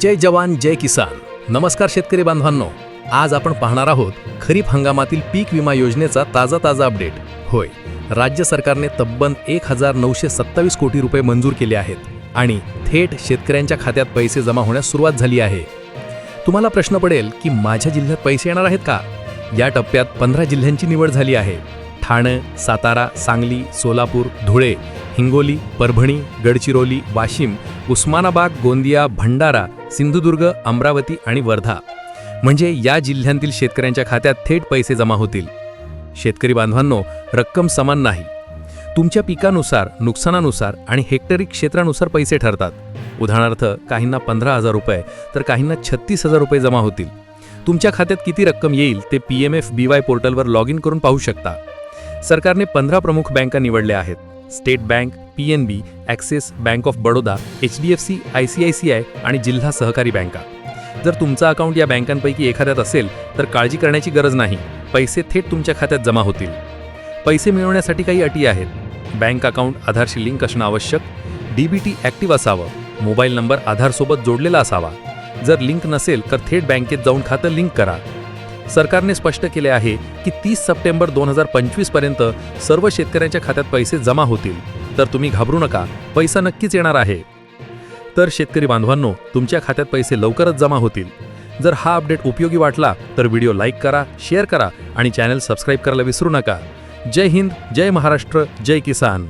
जय जवान जय किसान. नमस्कार शेतकरी बांधवांनो. आज आपण पाहणार आहोत खरीप हंगामातील पीक विमा योजनेचा ताजा ताजा अपडेट. होय राज्य सरकारने तब्बल एक हजार नऊशे सत्तावीस कोटी रुपये मंजूर केले आहेत आणि थेट शेतकऱ्यांच्या खात्यात पैसे जमा होण्यास सुरुवात झाली आहे. तुम्हाला प्रश्न पडेल की माझ्या जिल्ह्यात पैसे येणार आहेत का? या टप्प्यात पंधरा जिल्ह्यांची निवड झाली आहे. ठाणे सातारा सांगली सोलापूर धुळे हिंगोली परभणी गडचिरोली वाशिम उस्मानाबाद गोंदिया भंडारा सिंधुदुर्ग अमरावती आणि वर्धा. म्हणजे या जिल्ह्यांतील शेतकऱ्यांच्या खात्यात थेट पैसे जमा होतील. शेतकरी बांधवांनो रक्कम समान नाही. तुमच्या पिकानुसार नुकसानानुसार आणि हेक्टरी क्षेत्रानुसार पैसे ठरतात. उदाहरणार्थ काहींना पंधरा हजार रुपये तर काहींना छत्तीस हजार रुपये जमा होतील. तुमच्या खात्यात किती रक्कम येईल ते P M F B Y पोर्टलवर लॉग इन करून पाहू शकता. सरकारने पंधरा प्रमुख बँका निवडल्या आहेत. State bank P N B Axis bank of Baroda H D F C I C I C I C जिल्हा सहकारी बँका. जर तुमचा अकाउंट या बँकांपैकी एखाद्यात असेल तर काळजी करण्याची गरज नाही. पैसे थेट तुमच्या खात्यात जमा होतील. पैसे मिळवण्यासाठी काही अटी आहेत. बँक अकाउंट आधारशी लिंक असणं आवश्यक. डी बी टी ॲक्टिव्ह असावं. मोबाईल नंबर आधारसोबत जोडलेला असावा. जर लिंक नसेल तर थेट बँकेत जाऊन खातं लिंक करा. सरकारने स्पष्ट केले आहे की तीस सप्टेंबर दोन हजार पंचवीसपर्यंत सर्व शेतकऱ्यांच्या खात्यात पैसे जमा होतील. तर तुम्ही घाबरू नका पैसा नक्कीच येणार आहे. तर शेतकरी बांधवांनो तुमच्या खात्यात पैसे लवकरच जमा होतील. जर हा अपडेट उपयोगी वाटला तर व्हिडिओ लाईक करा शेअर करा आणि चॅनल सबस्क्राईब करायला विसरू नका. जय हिंद जय महाराष्ट्र जय किसान.